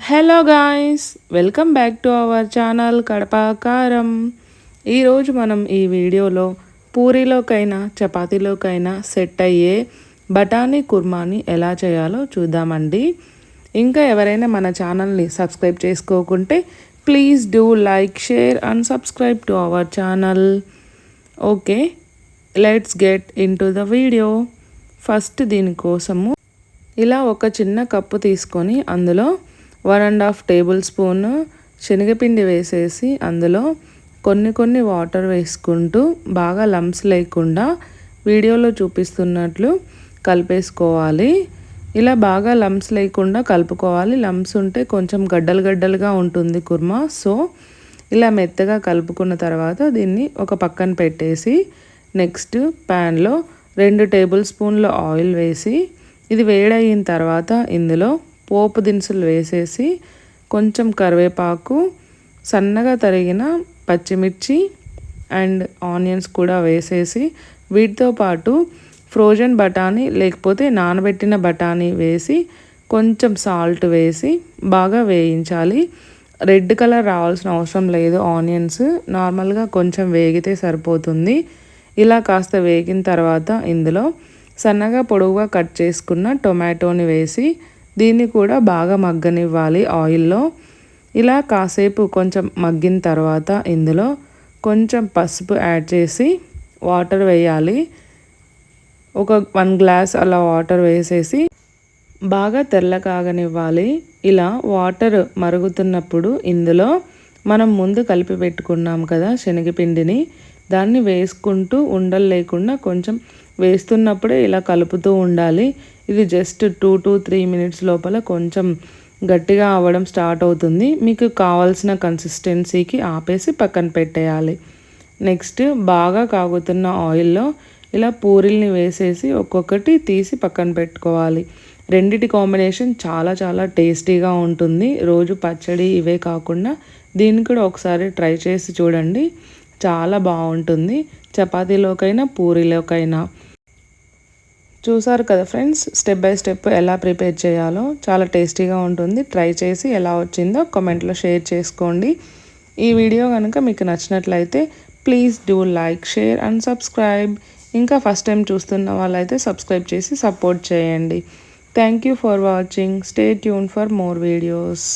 Hello guys welcome back to our channel కడపాకారం. ఈరోజు మనం ఈ వీడియోలో పూరీలోకైనా చపాతీలోకైనా సెట్ అయ్యే బఠానీ కుర్మాని ఎలా చేయాలో చూద్దామండి. ఇంకా ఎవరైనా మన ఛానల్ని subscribe చేసుకోకుంటే please do like share and subscribe to our channel. Okay let's get in to the video. First దీనికోసము ఇలా ఒక చిన్న కప్పు తీసుకొని అందులో one and half table spoon శనగపిండి వేసేసి అందులో కొన్ని కొన్ని వాటర్ వేసుకుంటూ బాగా లంప్స్ లేకుండా వీడియోలో చూపిస్తున్నట్లు కలిపేసుకోవాలి. ఇలా బాగా లంప్స్ లేకుండా కలుపుకోవాలి. లంప్స్ ఉంటే కొంచెం గడ్డలు గడ్డలుగా ఉంటుంది కుర్మా. సో ఇలా మెత్తగా కలుపుకున్న తర్వాత దీన్ని ఒక పక్కన పెట్టేసి నెక్స్ట్ ప్యాన్లో రెండు టేబుల్ స్పూన్ల ఆయిల్ వేసి ఇది వేడయిన తర్వాత ఇందులో పోపు దినుసులు వేసేసి కొంచెం కరివేపాకు సన్నగా తరిగిన పచ్చిమిర్చి అండ్ ఆనియన్స్ కూడా వేసేసి వీటితో పాటు ఫ్రోజన్ బఠానీ లేకపోతే నానబెట్టిన బఠానీ వేసి కొంచెం సాల్ట్ వేసి బాగా వేయించాలి. రెడ్ కలర్ రావాల్సిన అవసరం లేదు ఆనియన్స్. నార్మల్గా కొంచెం వేగితే సరిపోతుంది. ఇలా కాస్త వేగిన తర్వాత ఇందులో సన్నగా పొడవుగా కట్ చేసుకున్న టొమాటోని వేసి దీన్ని కూడా బాగా మగ్గనివ్వాలి ఆయిల్లో. ఇలా కాసేపు కొంచెం మగ్గిన తర్వాత ఇందులో కొంచెం పసుపు యాడ్ చేసి వాటర్ వేయాలి. ఒక వన్ గ్లాస్ అలా వాటర్ వేసేసి బాగా తెల్ల కాగనివ్వాలి. ఇలా వాటర్ మరుగుతున్నప్పుడు ఇందులో మనం ముందు కలిపి పెట్టుకున్నాం కదా శనగపిండిని దాన్ని వేసుకుంటూ ఉండలు లేకుండా కొంచెం వేస్తున్నప్పుడే ఇలా కలుపుతూ ఉండాలి. ఇది just two to three minutes లోపల కొంచెం గట్టిగా అవ్వడం స్టార్ట్ అవుతుంది. మీకు కావాల్సిన కన్సిస్టెన్సీకి ఆపేసి పక్కన పెట్టేయాలి. నెక్స్ట్ బాగా కాగుతున్న ఆయిల్లో ఇలా పూరీల్ని వేసేసి ఒక్కొక్కటి తీసి పక్కన పెట్టుకోవాలి. రెండిటి కాంబినేషన్ చాలా చాలా టేస్టీగా ఉంటుంది. రోజు పచ్చడి ఇవే కాకుండా దీన్ని కూడా ఒకసారి ట్రై చేసి చూడండి. చాలా బాగుంటుంది. చపాతీలోకైనా పూరీలోకైనా. చూసారు కదా ఫ్రెండ్స్? స్టెప్ బై స్టెప్ ఎలా ప్రిపేర్ చేయాలో చాలా టేస్టీగా ఉంటుంది. ట్రై చేసి ఎలా వచ్చిందో కామెంట్లో షేర్ చేసుకోండి. ఈ వీడియో కనుక మీకు నచ్చినట్లయితే please do like share and subscribe. ఇంకా ఫస్ట్ టైం చూస్తున్న వాళ్ళైతే సబ్స్క్రైబ్ చేసి సపోర్ట్ చేయండి. Thank you for watching. Stay tune for more videos.